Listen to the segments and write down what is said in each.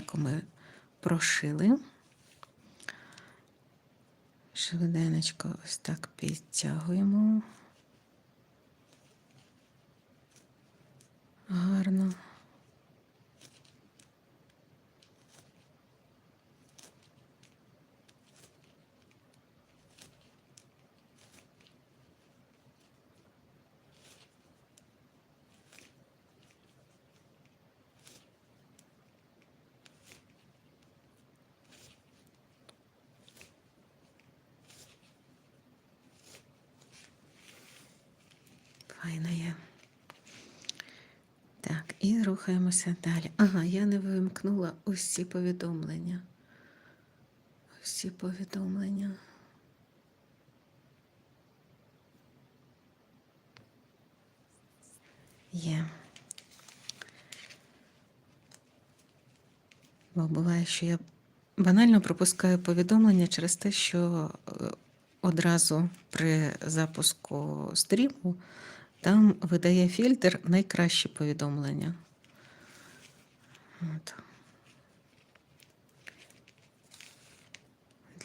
яку ми прошили. Швиденечко ось так підтягуємо. Файно є. Так, і рухаємося далі. Ага, я не вимкнула усі повідомлення. Усі повідомлення. Є. Бо буває, що я банально пропускаю повідомлення через те, що е, одразу при запуску стріму там видає фільтр найкращі повідомлення. От.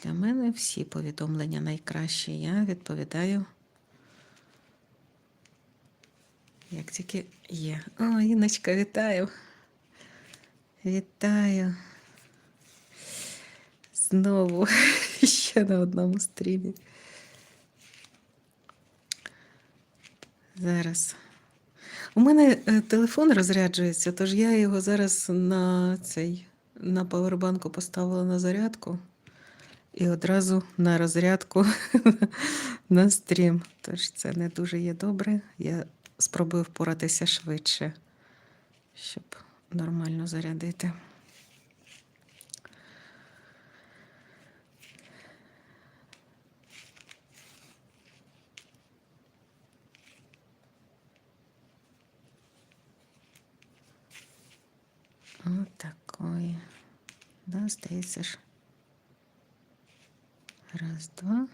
Для мене всі повідомлення найкращі. Я відповідаю. Як тільки є. О, Іночка, вітаю. Вітаю. Знову ще на одному стрімі. Зараз. У мене е, телефон розряджується, тож я його зараз на цей на павербанку поставила на зарядку і одразу на розрядку на стрім. Тож це не дуже є добре. Я спробую впоратися швидше, щоб нормально зарядити. От такої. Да, здається ж. Раз, два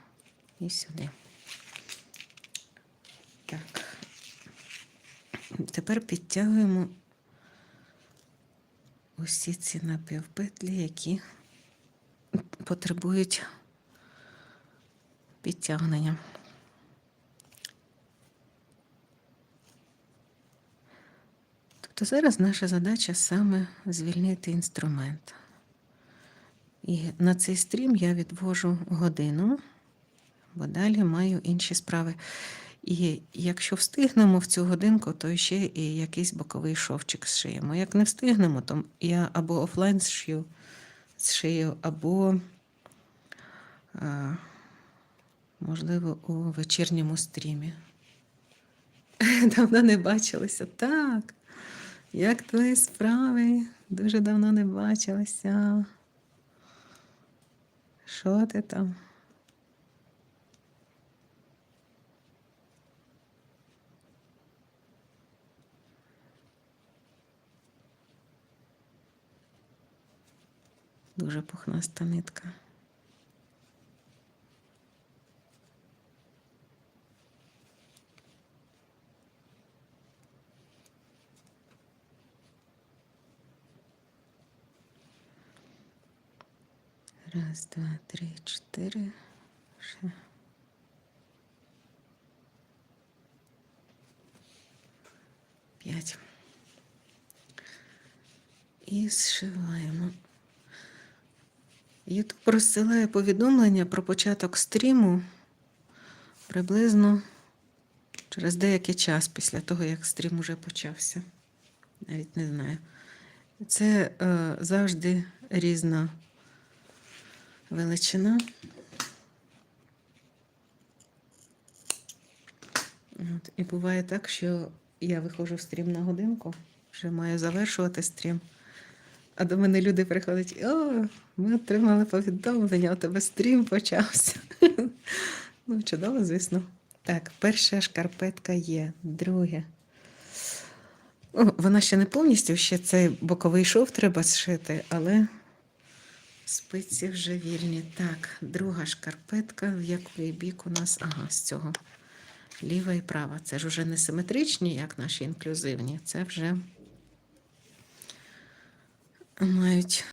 і сюди. Так. Тепер підтягуємо усі ці напівпетлі, які потребують підтягнення. Тобто зараз наша задача саме звільнити інструмент. І на цей стрім я відвожу годину, бо далі маю інші справи. І якщо встигнемо в цю годинку, то ще і якийсь боковий шовчик зшиємо. Як не встигнемо, то я або офлайн зшию, зшию, або, а, можливо, у вечірньому стрімі. Давно не бачилися. Так. Як твої справи? Дуже давно не бачилися. Що ти там? Дуже пухнаста нитка. Раз, два, три, чотири. Ще. П'ять. І зшиваємо. Ютуб розсилає повідомлення про початок стріму приблизно через деякий час після того, як стрім уже почався. Навіть не знаю. Це е, завжди різна величина. От, І буває так, що я виходжу в стрім на годинку, вже маю завершувати стрім. А до мене люди приходять: о, ми отримали повідомлення, у тебе стрім почався. Ну, чудово, звісно. Так, перша шкарпетка є, друге. Вона ще не повністю, ще цей боковий шов треба зшити, але спиці вже вільні. Так, друга шкарпетка, в який бік у нас, ага, з цього. Ліва і права. Це ж вже не симетричні, як наші інклюзивні, це вже мають